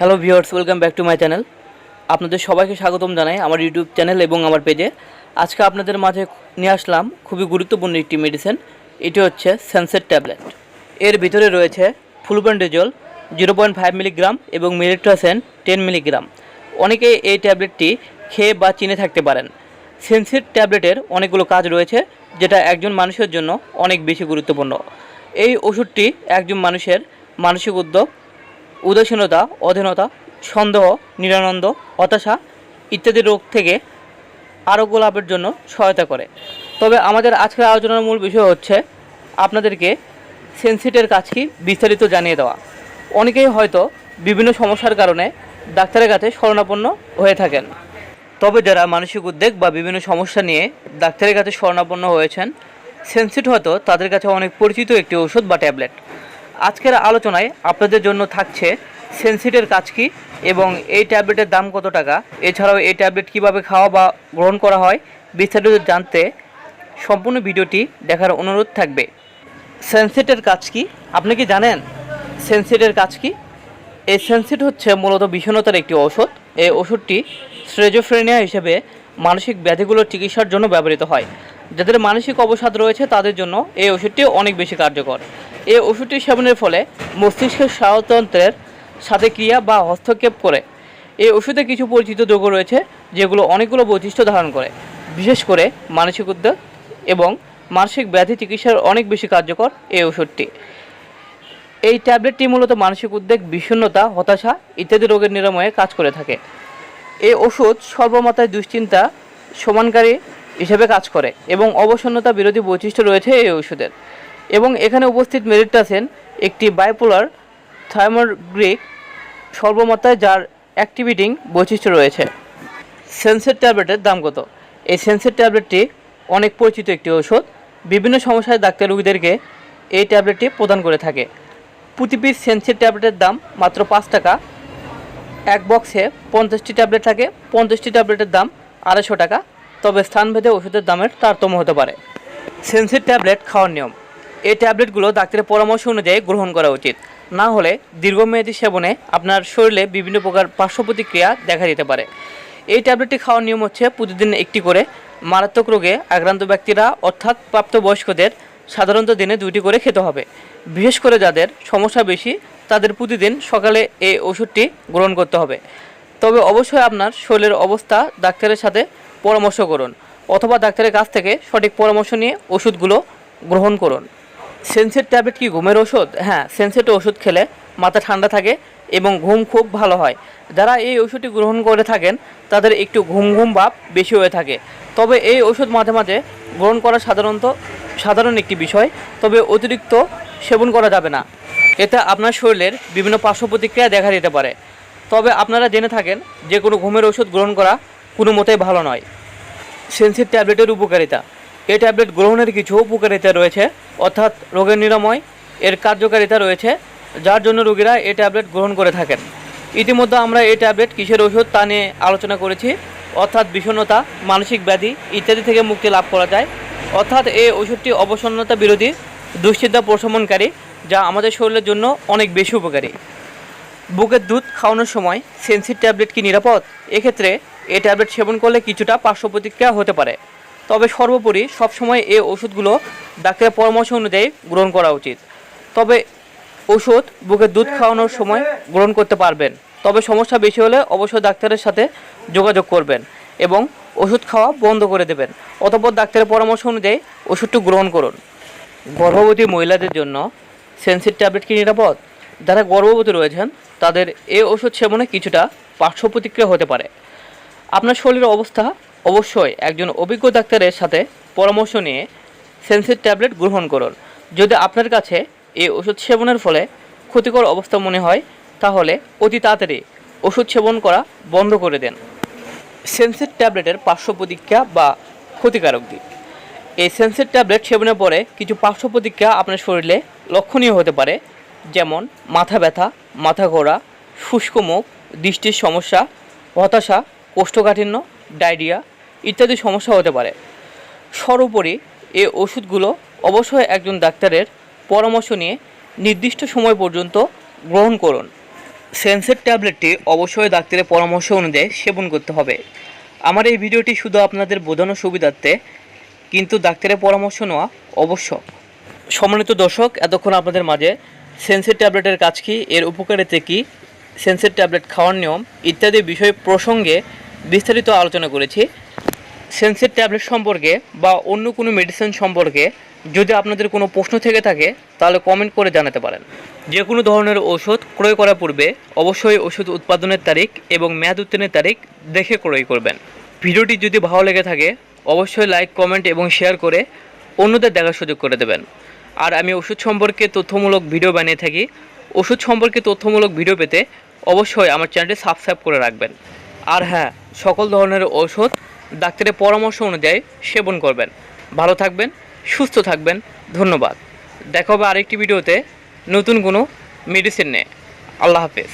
Hello viewers welcome back to my channel আপনাদের সবাইকে স্বাগতম জানাই আমার ইউটিউব চ্যানেল এবং আমার পেজে আজকে আপনাদের মাঝে নিয়ে আসলাম খুবই গুরুত্বপূর্ণ একটি মেডিসিন এটি হচ্ছে সেন্সের ট্যাবলেট এর ভিতরে রয়েছে ফুলব্যান্ডেজল জিরো পয়েন্ট ফাইভ মিলিগ্রাম এবং মেরিট্রাসেন টেন মিলিগ্রাম অনেকে এই ট্যাবলেটটি খেয়ে বা চিনে থাকতে পারেন। সেন্সির ট্যাবলেটের অনেকগুলো কাজ রয়েছে, যেটা একজন মানুষের জন্য অনেক বেশি গুরুত্বপূর্ণ। এই ওষুধটি একজন মানুষের মানসিক উদ্যোগ উদাসীনতা, অধীনতা, সন্দেহ, নিরানন্দ, হতাশা ইত্যাদি রোগ থেকে আরোগ্য লাভের জন্য সহায়তা করে। তবে আমাদের আজকের আলোচনার মূল বিষয় হচ্ছে আপনাদেরকে সেন্সিটের কাজ কি বিস্তারিত জানিয়ে দেওয়া। অনেকেই হয়তো বিভিন্ন সমস্যার কারণে ডাক্তারের কাছে শরণাপন্ন হয়ে থাকেন। তবে যারা মানসিক উদ্বেগ বা বিভিন্ন সমস্যা নিয়ে ডাক্তারের কাছে শরণাপন্ন হয়েছেন, সেন্সিট হয়তো তাদের কাছে অনেক পরিচিত একটি ওষুধ বা ট্যাবলেট। আজকের আলোচনায় আপনাদের জন্য থাকছে সেন্সিটের কাজ কি এবং এই ট্যাবলেটের দাম কত টাকা? এছাড়াও এই ট্যাবলেট কীভাবে খাওয়া বা গ্রহণ করা হয় বিস্তারিত জানতে সম্পূর্ণ ভিডিওটি দেখার অনুরোধ থাকবে। সেন্সিটের কাজ কি? আপনি কি জানেন সেন্সিটের কাজ কি? এই সেন্সিট হচ্ছে মূলত বিষণ্ণতার একটি ওষুধ এই ওষুধটি স্ট্রেজোফ্রেনিয়া হিসেবে মানসিক ব্যাধিগুলোর চিকিৎসার জন্য ব্যবহৃত হয়। যাদের মানসিক অবসাদ রয়েছে তাদের জন্য এই ওষুধটি অনেক বেশি কার্যকর। এই ওষুধটি সেবনের ফলে মস্তিষ্কের স্নায়ুতন্ত্রের সাথে ক্রিয়া বা হস্তক্ষেপ করে। এই ওষুধে কিছু পরিচিত দ্রব্য রয়েছে, যেগুলো অনেকগুলো বৈশিষ্ট্য ধারণ করে। বিশেষ করে মানসিক উদ্যোগ এবং মানসিক ব্যাধি চিকিৎসার অনেক বেশি কার্যকর এই ওষুধটি। এই ট্যাবলেটটি মূলত মানসিক উদ্বেগ, বিষণ্ণতা, হতাশা ইত্যাদি রোগের নিরাময়ে কাজ করে থাকে। এই ওষুধ সর্বমাত্রায় দুশ্চিন্তা, সমানকারী হিসেবে কাজ করে এবং অবসন্নতা বিরোধী বৈশিষ্ট্য রয়েছে এই ওষুধের। এবং এখানে উপস্থিত মেরিটাসেন একটি বাইপোলার থাইমোগ্রিক সর্বমাত্রায় যার অ্যাক্টিভিটিং বৈশিষ্ট্য রয়েছে। সেন্সের ট্যাবলেটের দাম কত? এই সেন্সের ট্যাবলেটটি অনেক পরিচিত একটি ওষুধ। বিভিন্ন সমস্যায় ডাক্তার রোগীদেরকে এই ট্যাবলেটটি প্রদান করে থাকে। প্রতি পিস সেন্সের ট্যাবলেটের দাম মাত্র পাঁচ টাকা। এক বক্সে পঞ্চাশটি ট্যাবলেট থাকে। পঞ্চাশটি ট্যাবলেটের দাম আড়াইশো টাকা। তবে স্থানভেদে ওষুধের দামের তারতম্য হতে পারে। সেন্সির ট্যাবলেট খাওয়ার নিয়ম। এই ট্যাবলেটগুলো ডাক্তারের পরামর্শ অনুযায়ী গ্রহণ করা উচিত। না হলে দীর্ঘমেয়াদী সেবনে আপনার শরীরে বিভিন্ন প্রকার পার্শ্ব প্রতিক্রিয়া দেখা দিতে পারে। এই ট্যাবলেটটি খাওয়ার নিয়ম হচ্ছে প্রতিদিন একটি করে। মারাত্মক রোগে আক্রান্ত ব্যক্তিরা, অর্থাৎ প্রাপ্তবয়স্কদের, সাধারণত দিনে দুইটি করে খেতে হবে। বিশেষ করে যাদের সমস্যা বেশি, তাদের প্রতিদিন সকালে এই ওষুধটি গ্রহণ করতে হবে। তবে অবশ্যই আপনার শরীরের অবস্থা ডাক্তারের সাথে পরামর্শ করুন অথবা ডাক্তারের কাছ থেকে সঠিক পরামর্শ নিয়ে ওষুধগুলো গ্রহণ করুন। সেন্সের ট্যাবলেট কি, ঘুমের ওষুধ? হ্যাঁ সেন্সেট ওষুধ খেলে মাথা ঠান্ডা থাকে এবং ঘুম খুব ভালো হয়। যারা এই ওষুধটি গ্রহণ করে থাকেন, তাদের একটু ঘুম ঘুম ভাব বেশি হয়ে থাকে। তবে এই ওষুধ মাঝে মাঝে গ্রহণ করা সাধারণত, সাধারণ একটি বিষয়, তবে অতিরিক্ত সেবন করা যাবে না। এতে আপনার শরীরের বিভিন্ন পার্শ্ব প্রতিক্রিয়া দেখা দিতে পারে। তবে আপনারা জেনে থাকেন, যে কোনো ঘুমের ওষুধ গ্রহণ করা কোনো মতেই ভালো নয়। সেন্সির ট্যাবলেটের উপকারিতা। এই ট্যাবলেট গ্রহণের কিছু উপকারিতা রয়েছে, অর্থাৎ রোগের নিরাময়, এর কার্যকারিতা রয়েছে, যার জন্য রোগীরা এই ট্যাবলেট গ্রহণ করে থাকেন। ইতিমধ্যে আমরা এই ট্যাবলেট কিসের ওষুধ তা নিয়ে আলোচনা করেছি, অর্থাৎ বিষণ্ণতা, মানসিক ব্যাধি ইত্যাদি থেকে মুক্তি লাভ করা যায়। অর্থাৎ এই ওষুধটি অবসন্নতা বিরোধী দুশ্চিন্তা প্রশমনকারী, যা আমাদের শরীরের জন্য অনেক বেশি উপকারী। বুকের দুধ খাওয়ানোর সময় সেন্সির ট্যাবলেট কি নিরাপদ? এক্ষেত্রে এই ট্যাবলেট সেবন করলে কিছুটা পার্শ্ব প্রতিক্রিয়া হতে পারে। তবে সর্বোপরি সবসময় এই ওষুধগুলো ডাক্তারের পরামর্শ অনুযায়ী গ্রহণ করা উচিত। তবে ওষুধ বুকের দুধ খাওয়ানোর সময় গ্রহণ করতে পারবেন। তবে সমস্যা বেশি হলে অবশ্যই ডাক্তারের সাথে যোগাযোগ করবেন এবং ওষুধ খাওয়া বন্ধ করে দেবেন। অতপর ডাক্তারের পরামর্শ অনুযায়ী ওষুধটি গ্রহণ করুন। গর্ভবতী মহিলাদের জন্য সেন্সির ট্যাবলেট কি নিরাপদ? যারা গর্ভবতী রয়েছেন তাদের এ ওষুধ সেবনে কিছুটা পার্শ্ব প্রতিক্রিয়া হতে পারে। আপনার শরীরের অবস্থা অবশ্যই একজন অভিজ্ঞ ডাক্তারের সাথে পরামর্শ নিয়ে সেন্সির ট্যাবলেট গ্রহণ করুন। যদি আপনার কাছে এই ওষুধ সেবনের ফলে ক্ষতিকর অবস্থা মনে হয়, তাহলে অতি তাড়াতাড়ি ওষুধ সেবন করা বন্ধ করে দেন। সেন্সির ট্যাবলেটের পার্শ্ব প্রতিক্রিয়া বা ক্ষতিকারক দিক। এই সেন্সির ট্যাবলেট সেবনের পরে কিছু পার্শ্ব প্রতিক্রিয়া আপনার শরীরে লক্ষণীয় হতে পারে, যেমন মাথা ব্যথা মাথা ঘোরা শুষ্ক মুখ, দৃষ্টির সমস্যা, হতাশা, কোষ্ঠকাঠিন্য, ডায়রিয়া ইত্যাদি সমস্যা হতে পারে। সর্বোপরি এ ওষুধগুলো অবশ্যই একজন ডাক্তারের পরামর্শ নিয়ে নির্দিষ্ট সময় পর্যন্ত গ্রহণ করুন। সেন্সের ট্যাবলেটটি অবশ্যই ডাক্তারের পরামর্শ অনুযায়ী সেবন করতে হবে। আমার এই ভিডিওটি শুধু আপনাদের বোঝানোর সুবিধার্থে, কিন্তু ডাক্তারের পরামর্শ নেওয়া অবশ্যক। সম্মানিত দর্শক, এতক্ষণ আপনাদের মাঝে সেন্সের ট্যাবলেটের কাজ কী? এর উপকারিতা কী? সেন্সের ট্যাবলেট খাওয়ার নিয়ম ইত্যাদি বিষয় প্রসঙ্গে বিস্তারিত আলোচনা করেছি। সেন্সের ট্যাবলেট সম্পর্কে বা অন্য কোনো মেডিসিন সম্পর্কে যদি আপনাদের কোনো প্রশ্ন থেকে থাকে, তাহলে কমেন্ট করে জানাতে পারেন। যে কোনো ধরনের ওষুধ ক্রয় করার পূর্বে অবশ্যই ওষুধ উৎপাদনের তারিখ এবং মেয়াদ উত্তীর্ণের তারিখ দেখে ক্রয় করবেন। ভিডিওটি যদি ভালো লেগে থাকে, অবশ্যই লাইক কমেন্ট এবং শেয়ার করে অন্যদের দেখার সুযোগ করে দেবেন। আর আমি ওষুধ সম্পর্কে তথ্যমূলক ভিডিও বানিয়ে থাকি। ওষুধ সম্পর্কে তথ্যমূলক ভিডিও পেতে অবশ্যই আমার চ্যানেলটি সাবস্ক্রাইব করে রাখবেন। আর হ্যাঁ সকল ধরনের ওষুধ ডাক্তারের পরামর্শ অনুযায়ী সেবন করবেন। ভালো থাকবেন, সুস্থ থাকবেন, ধন্যবাদ। দেখা হবে আরেকটি ভিডিওতে নতুন কোনো মেডিসিন নিয়ে। আল্লাহ হাফেজ।